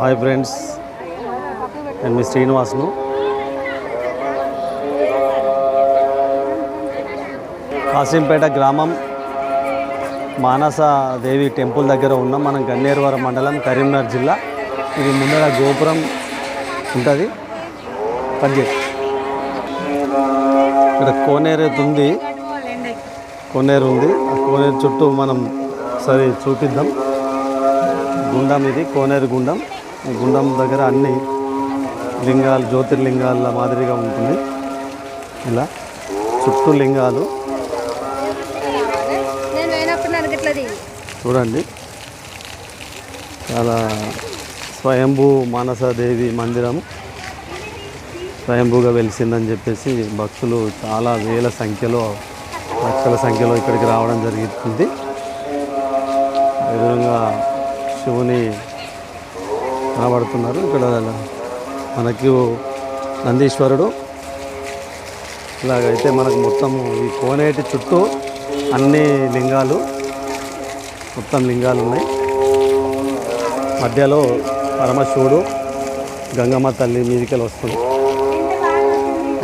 Hi friends నేను మీ శ్రీనివాస్ను. కాసింపేట గ్రామం Manasa Devi temple దగ్గర ఉన్నాం. మనం గన్నేరువరం మండలం కరీంనగర్ జిల్లా. ఇది ముందర గోపురం ఉంటుంది. పనిచేసి ఇక్కడ కోనేరు ఉంది కోనేరు ఉంది. ఆ కోనేరు చుట్టూ మనం సరే చూపిద్దాం. గుండం ఇది కోనేరు గుండం. ఈ గుండం దగ్గర అన్ని లింగాలు జ్యోతిర్లింగాల మాదిరిగా ఉంటుంది. ఇలా చుట్టూ లింగాలు. చూడండి. చాలా స్వయంభూ మానసాదేవి మందిరం స్వయంభూగా వెలిసిందని చెప్పేసి భక్తులు చాలా వేల సంఖ్యలో లక్షల సంఖ్యలో ఇక్కడికి రావడం జరుగుతుంది. ఎదురుగా శివుని కనబడుతున్నారు. ఇక్కడ మనకి నందీశ్వరుడు. ఇలాగైతే మనకు మొత్తం ఈ కోనేటి చుట్టూ అన్ని లింగాలు మొత్తం లింగాలు ఉన్నాయి. మధ్యలో పరమశివుడు గంగమ్మ తల్లి మీదికెళ్ళి వస్తుంది.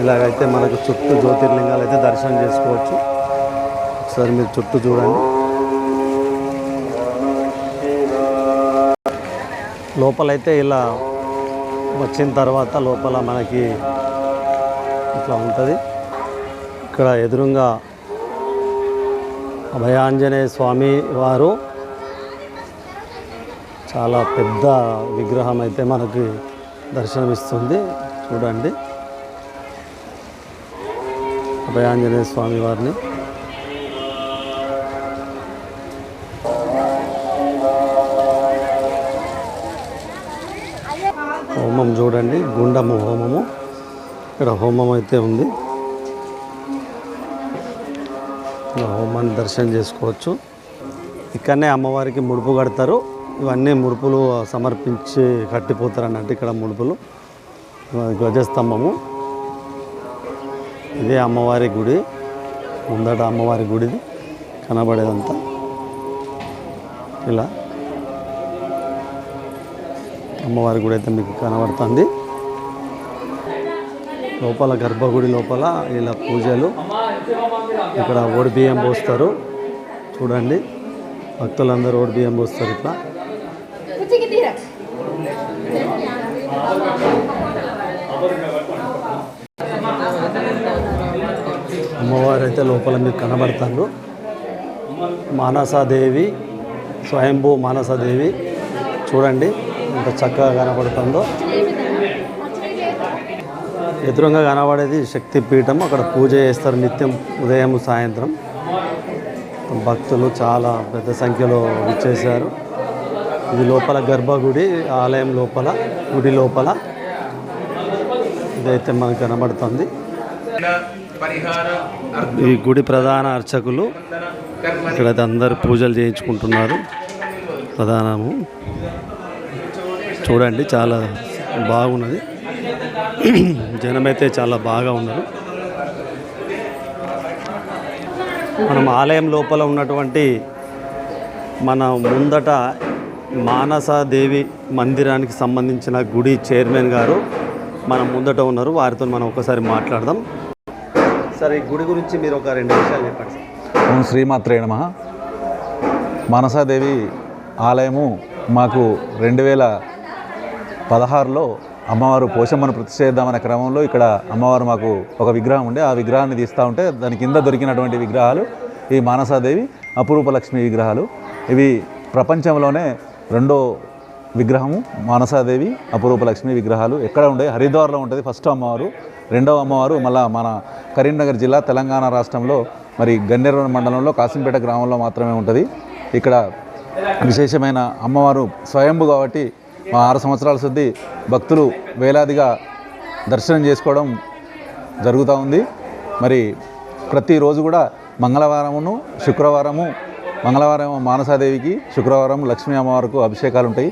ఇలాగైతే మనకు చుట్టూ జ్యోతిర్లింగాలు అయితే దర్శనం చేసుకోవచ్చు. ఒకసారి మీరు చుట్టూ చూడండి. లోపలైతే ఇలా వచ్చిన తర్వాత లోపల మనకి ఇట్లా ఉంటుంది. ఇక్కడ ఎదురుగా అభయాంజనేయ స్వామి వారు చాలా పెద్ద విగ్రహం అయితే మనకి దర్శనమిస్తుంది. చూడండి. అభయాంజనేయ స్వామి వారిని. చూడండి గుండము హోమము ఇక్కడ హోమం అయితే ఉంది. హోమాన్ని దర్శనం చేసుకోవచ్చు. ఇక్కడనే అమ్మవారికి ముడుపు కడతారు. ఇవన్నీ ముడుపులు సమర్పించి కట్టిపోతారు అన్నట్టు ఇక్కడ ముడుపులు. ధ్వజస్తంభము. ఇదే అమ్మవారి గుడి. ముందట అమ్మవారి గుడిది. కనబడేదంతా. ఇలా. అమ్మవారి గుడి అయితే మీకు కనబడుతుంది. లోపల గర్భగుడి లోపల ఇలా పూజలు. ఇక్కడ ఓడి బియ్యం పోస్తారు. చూడండి. భక్తులందరూ ఓడి బియ్యం పోస్తారు ఇట్లా. అమ్మవారు అయితే లోపల మీకు కనబడతారు. మానసాదేవి స్వయంభూ మానసాదేవి చూడండి. ఎంత చక్కగా కనబడుతుందో ఎదురుగా కనబడేది శక్తి పీఠం అక్కడ పూజ చేస్తారు నిత్యం ఉదయం సాయంత్రం. భక్తులు చాలా పెద్ద సంఖ్యలో విచ్చేశారు. ఇది లోపల గర్భగుడి ఆలయం లోపల గుడి లోపల. ఇదైతే మనకు కనబడుతుంది. ఈ గుడి ప్రధాన అర్చకులు. ఇక్కడైతే అందరు పూజలు చేయించుకుంటున్నారు. ప్రధానము. చూడండి చాలా బాగున్నది. జనమైతే చాలా బాగా ఉన్నారు మనం ఆలయం లోపల ఉన్నటువంటి మన ముందట మానసాదేవి మందిరానికి సంబంధించిన గుడి చైర్మన్ గారు మన ముందట ఉన్నారు. వారితో మనం ఒకసారి మాట్లాడదాం. సార్ ఈ గుడి గురించి మీరు ఒక రెండు విషయాలు చెప్పండి సార్. శ్రీమాత్రే నమ. మానసాదేవి ఆలయము మాకు రెండు వేల పదహారులో అమ్మవారు పోషమ్మను ప్రతిష్ఠేద్దామనే క్రమంలో ఇక్కడ అమ్మవారు మాకు ఒక విగ్రహం ఉండే ఆ విగ్రహాన్ని తీస్తూ ఉంటే దాని కింద దొరికినటువంటి విగ్రహాలు ఈ మానసాదేవి అపురూప లక్ష్మి విగ్రహాలు. ఇవి ప్రపంచంలోనే రెండో విగ్రహము మానసాదేవి అపురూప లక్ష్మి విగ్రహాలు. ఎక్కడ ఉండే? హరిద్వార్లో ఉంటుంది ఫస్ట్ అమ్మవారు. రెండవ అమ్మవారు మళ్ళా మన కరీంనగర్ జిల్లా తెలంగాణ రాష్ట్రంలో మరి గన్నేరు మండలంలో కాసింపేట గ్రామంలో మాత్రమే ఉంటుంది. ఇక్కడ విశేషమైన అమ్మవారు స్వయంభు కాబట్టి మా ఆరు సంవత్సరాల శుద్ధి భక్తులు వేలాదిగా దర్శనం చేసుకోవడం జరుగుతూ ఉంది. మరి ప్రతిరోజు కూడా మంగళవారమును శుక్రవారము మంగళవారం మానసాదేవికి శుక్రవారం లక్ష్మీ అమ్మవారికి అభిషేకాలు ఉంటాయి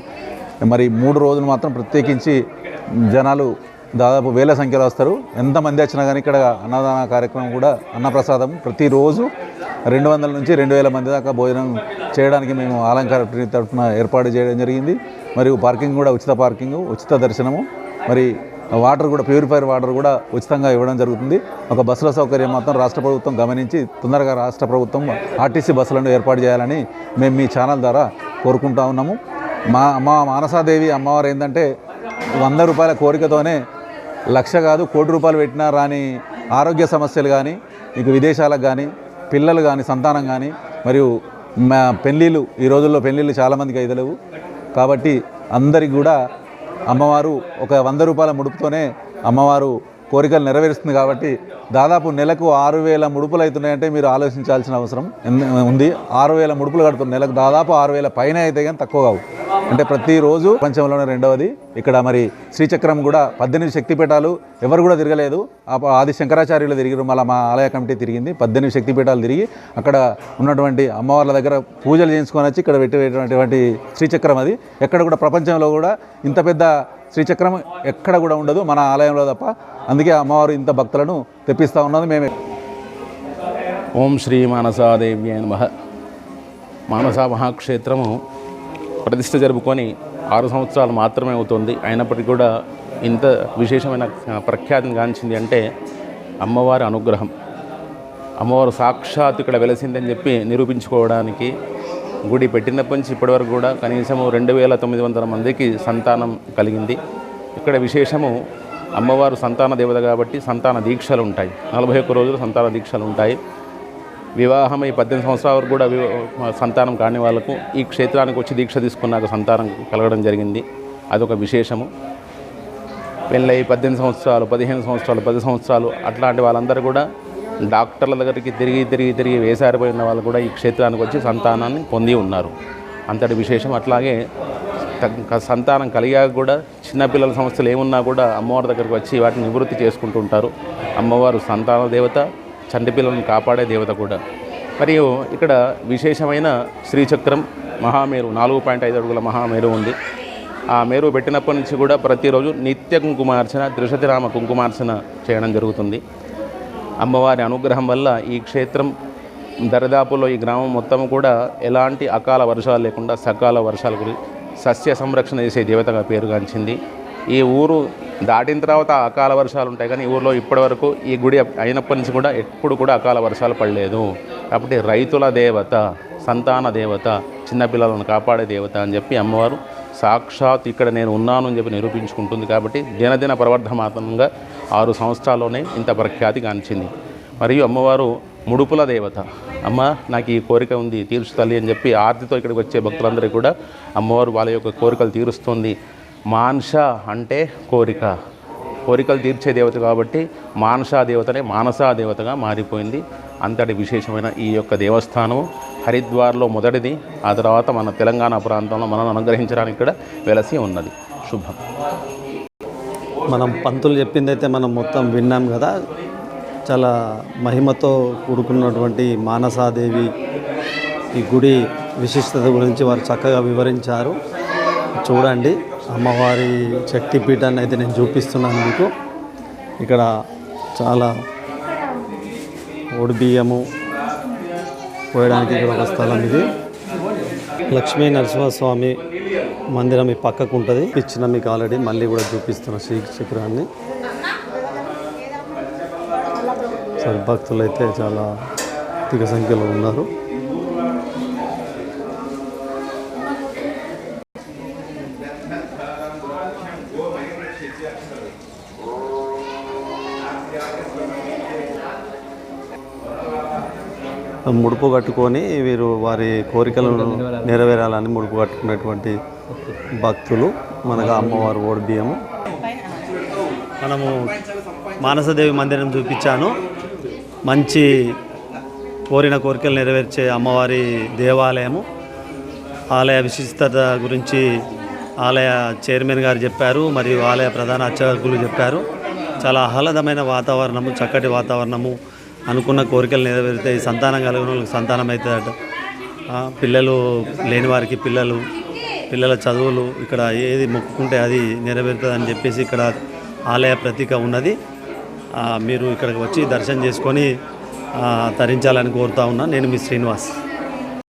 మరి మూడు రోజులు మాత్రం ప్రత్యేకించి జనాలు దాదాపు వేల సంఖ్యలో వస్తారు. ఎంతమంది వచ్చినా కానీ ఇక్కడ అన్నదాన కార్యక్రమం కూడా అన్నప్రసాదం ప్రతిరోజు రెండు వందల నుంచి రెండు వేల మంది దాకా భోజనం చేయడానికి మేము అలంకార తరఫున ఏర్పాటు చేయడం జరిగింది. మరియు పార్కింగ్ కూడా ఉచిత పార్కింగ్ ఉచిత దర్శనము మరి వాటర్ కూడా ప్యూరిఫైర్ వాటర్ కూడా ఉచితంగా ఇవ్వడం జరుగుతుంది. ఒక బస్సుల సౌకర్యం మాత్రం రాష్ట్ర ప్రభుత్వం గమనించి తొందరగా రాష్ట్ర ప్రభుత్వం ఆర్టీసీ బస్సులను ఏర్పాటు చేయాలని మేము మీ ఛానల్ ద్వారా కోరుకుంటా ఉన్నాము. మా మా మానసాదేవి అమ్మవారు ఏంటంటే వంద రూపాయల కోరికతోనే లక్ష కాదు కోటి రూపాయలు పెట్టినా రాని ఆరోగ్య సమస్యలు కానీ మీకు విదేశాలకు కానీ పిల్లలు కానీ సంతానం కానీ మరియు మా పెళ్ళిళ్ళు ఈ రోజుల్లో పెళ్ళిళ్ళు చాలామందికి అయితలేవు కాబట్టి అందరికి కూడా అమ్మవారు ఒక వంద రూపాయల ముడుపుతోనే అమ్మవారు కోరికలు నెరవేరుస్తుంది కాబట్టి దాదాపు నెలకు ఆరు వేల ముడుపులు అవుతున్నాయంటే మీరు ఆలోచించాల్సిన అవసరం ఉంది. ఆరు వేల ముడుపులు కడుతున్నారు. నెలకు దాదాపు ఆరు వేల పైన అయితే కానీ తక్కువ కావు. అంటే ప్రతిరోజు ప్రపంచంలోనే రెండవది. ఇక్కడ మరి శ్రీచక్రం కూడా పద్దెనిమిది శక్తిపీఠాలు ఎవరు కూడా తిరగలేదు. ఆ ప- ఆది శంకరాచార్యులు తిరిగిరు మళ్ళీ మా ఆలయ కమిటీ తిరిగింది. పద్దెనిమిది శక్తిపీఠాలు తిరిగి అక్కడ ఉన్నటువంటి అమ్మవార్ల దగ్గర పూజలు చేయించుకొని వచ్చి ఇక్కడ పెట్టేటువంటి శ్రీచక్రం అది. ఎక్కడ కూడా ప్రపంచంలో కూడా ఇంత పెద్ద శ్రీచక్రం ఎక్కడ కూడా ఉండదు మన ఆలయంలో తప్ప. అందుకే అమ్మవారు ఇంత భక్తులను తెప్పిస్తూ ఉన్నది మేమే. ఓం శ్రీ మానసాదేవ్య నమ. మానస మహాక్షేత్రము ప్రతిష్ట జరుపుకొని ఆరు సంవత్సరాలు మాత్రమే అవుతుంది. అయినప్పటికీ కూడా ఇంత విశేషమైన ప్రఖ్యాతిని గాంచింది అంటే అమ్మవారి అనుగ్రహం. అమ్మవారు సాక్షాత్ ఇక్కడ వెలసిందని చెప్పి నిరూపించుకోవడానికి గుడి పెట్టినప్పటి నుంచి ఇప్పటివరకు కూడా కనీసము రెండు వేల తొమ్మిది వందల మందికి సంతానం కలిగింది. ఇక్కడ విశేషము అమ్మవారు సంతాన దేవత కాబట్టి సంతాన దీక్షలు ఉంటాయి. నలభై ఒక్క రోజులు సంతాన దీక్షలు ఉంటాయి. వివాహం ఈ పద్దెనిమిది సంవత్సరాల వరకు కూడా సంతానం కాని వాళ్ళకు ఈ క్షేత్రానికి వచ్చి దీక్ష తీసుకున్నాక సంతానం కలగడం జరిగింది. అదొక విశేషము. పెళ్ళై పద్దెనిమిది సంవత్సరాలు పదిహేను సంవత్సరాలు పది సంవత్సరాలు అట్లాంటి వాళ్ళందరూ కూడా డాక్టర్ల దగ్గరికి తిరిగి తిరిగి తిరిగి వేసారిపోయిన వాళ్ళు కూడా ఈ క్షేత్రానికి వచ్చి సంతానాన్ని పొంది ఉన్నారు. అంతటి విశేషం. అట్లాగే సంతానం కలిగాక కూడా చిన్నపిల్లల సమస్యలు ఏమున్నా కూడా అమ్మవారి దగ్గరికి వచ్చి వాటిని నివృత్తి చేసుకుంటుంటారు అమ్మవారు సంతాన దేవత చంటిపిల్లలను కాపాడే దేవత కూడా. మరియు ఇక్కడ విశేషమైన శ్రీచక్రం మహామేరు నాలుగు పాయింట్ ఐదు అడుగుల మహామేరు ఉంది. ఆ మేరు పెట్టినప్పటి నుంచి కూడా ప్రతిరోజు నిత్య కుంకుమార్చన త్రిశతిరామ కుంకుమార్చన చేయడం జరుగుతుంది. అమ్మవారి అనుగ్రహం వల్ల ఈ క్షేత్రం దరిదాపులో ఈ గ్రామం మొత్తం కూడా ఎలాంటి అకాల వర్షాలు లేకుండా సకాల వర్షాలు కురి సస్య సంరక్షణ చేసే దేవతగా పేరుగాంచింది. ఈ ఊరు దాటిన తర్వాత అకాల వర్షాలు ఉంటాయి. కానీ ఊర్లో ఇప్పటివరకు ఈ గుడి అయినప్పటి నుంచి కూడా ఎప్పుడు కూడా అకాల వర్షాలు పడలేదు. కాబట్టి రైతుల దేవత సంతాన దేవత చిన్నపిల్లలను కాపాడే దేవత అని చెప్పి అమ్మవారు సాక్షాత్ ఇక్కడ నేను ఉన్నాను అని చెప్పి నిరూపించుకుంటుంది. కాబట్టి దినదిన ప్రవర్ధమాతంగా ఆరు సంవత్సరాల్లోనే ఇంత ప్రఖ్యాతి గాంచింది. మరియు అమ్మవారు ముడుపుల దేవత. అమ్మ నాకు ఈ కోరిక ఉంది తీర్చు తల్లి అని చెప్పి ఆర్తితో ఇక్కడికి వచ్చే భక్తులందరికీ కూడా అమ్మవారు వాళ్ళ యొక్క కోరికలు తీరుస్తుంది. మాన్ష అంటే కోరిక. కోరికలు తీర్చే దేవత కాబట్టి మానసా దేవతనే మానసా దేవతగా మారిపోయింది. అంతటి విశేషమైన ఈ యొక్క దేవస్థానం హరిద్వార్లో మొదటిది. ఆ తర్వాత మన తెలంగాణ ప్రాంతంలో మనం అనుగ్రహించడానికి కూడా వెలసి ఉన్నది. శుభం. మనం పంతులు చెప్పిందైతే మనం మొత్తం విన్నాం కదా. చాలా మహిమతో కూడుకున్నటువంటి మానసాదేవి ఈ గుడి విశిష్టత గురించి వారు చక్కగా వివరించారు. చూడండి. అమ్మవారి శక్తిపీఠాన్ని అయితే నేను చూపిస్తున్నాను మీకు. ఇక్కడ చాలా ఓడి బియ్యము పోయడానికి ఇక్కడ ఒక స్థలం ఇది. లక్ష్మీ నరసింహస్వామి మందిరం ఈ పక్కకు ఉంటుంది. ఇచ్చిన మీకు ఆల్రెడీ మళ్ళీ కూడా చూపిస్తున్న శ్రీ చక్రాన్ని సరే భక్తులు అయితే చాలా అధిక సంఖ్యలో ఉన్నారు. ముడుపు కట్టుకొని వీరు వారి కోరికలను నెరవేరాలని ముడుపు కట్టుకున్నటువంటి భక్తులు మనకు అమ్మవారు ఓడి బియ్యము మనము మానసదేవి మందిరం చూపించాను. మంచి కోరిన కోరికలు నెరవేర్చే అమ్మవారి దేవాలయము. ఆలయ విశిష్టత గురించి ఆలయ చైర్మన్ గారు చెప్పారు మరియు ఆలయ ప్రధాన అర్చకులు చెప్పారు. చాలా ఆహ్లాదమైన వాతావరణము చక్కటి వాతావరణము. అనుకున్న కోరికలు నెరవేరుతాయి సంతానం కలిగిన వాళ్ళకి సంతానం అవుతుందట. పిల్లలు లేని వారికి పిల్లలు పిల్లల చదువులు ఇక్కడ ఏది మొక్కుకుంటే అది నెరవేరుతుంది అని చెప్పేసి ఇక్కడ ఆలయ ప్రతీక ఉన్నది. మీరు ఇక్కడికి వచ్చి దర్శనం చేసుకొని తరించాలని కోరుతా ఉన్నా. నేను మీ శ్రీనివాస్.